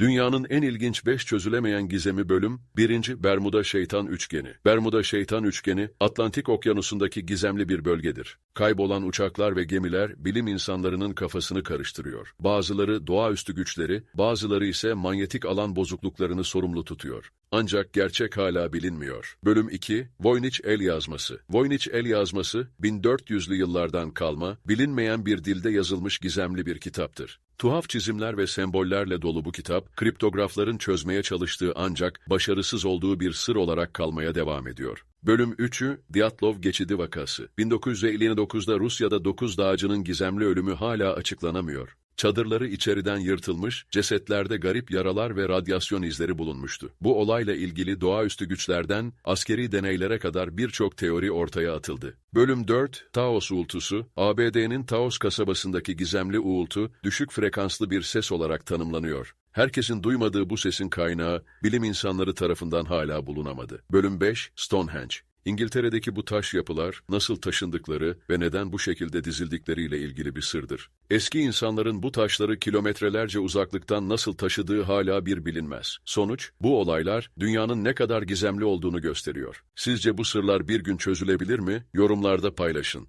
Dünyanın en ilginç 5 çözülemeyen gizemi bölüm 1. Bermuda Şeytan Üçgeni. Bermuda Şeytan Üçgeni, Atlantik Okyanusu'ndaki gizemli bir bölgedir. Kaybolan uçaklar ve gemiler bilim insanlarının kafasını karıştırıyor. Bazıları doğaüstü güçleri, bazıları ise manyetik alan bozukluklarını sorumlu tutuyor. Ancak gerçek hala bilinmiyor. Bölüm 2, Voynich El Yazması. Voynich El Yazması, 1400'lü yıllardan kalma, bilinmeyen bir dilde yazılmış gizemli bir kitaptır. Tuhaf çizimler ve sembollerle dolu bu kitap, kriptografların çözmeye çalıştığı ancak başarısız olduğu bir sır olarak kalmaya devam ediyor. Bölüm 3'ü Dyatlov Geçidi Vakası. 1959'da Rusya'da 9 dağcının gizemli ölümü hala açıklanamıyor. Çadırları içeriden yırtılmış, cesetlerde garip yaralar ve radyasyon izleri bulunmuştu. Bu olayla ilgili doğaüstü güçlerden askeri deneylere kadar birçok teori ortaya atıldı. Bölüm 4, Taos uğultusu, ABD'nin Taos kasabasındaki gizemli uğultu, düşük frekanslı bir ses olarak tanımlanıyor. Herkesin duymadığı bu sesin kaynağı, bilim insanları tarafından hala bulunamadı. Bölüm 5, Stonehenge. İngiltere'deki bu taş yapılar nasıl taşındıkları ve neden bu şekilde dizildikleriyle ilgili bir sırdır. Eski insanların bu taşları kilometrelerce uzaklıktan nasıl taşıdığı hala bir bilinmez. Sonuç, bu olaylar dünyanın ne kadar gizemli olduğunu gösteriyor. Sizce bu sırlar bir gün çözülebilir mi? Yorumlarda paylaşın.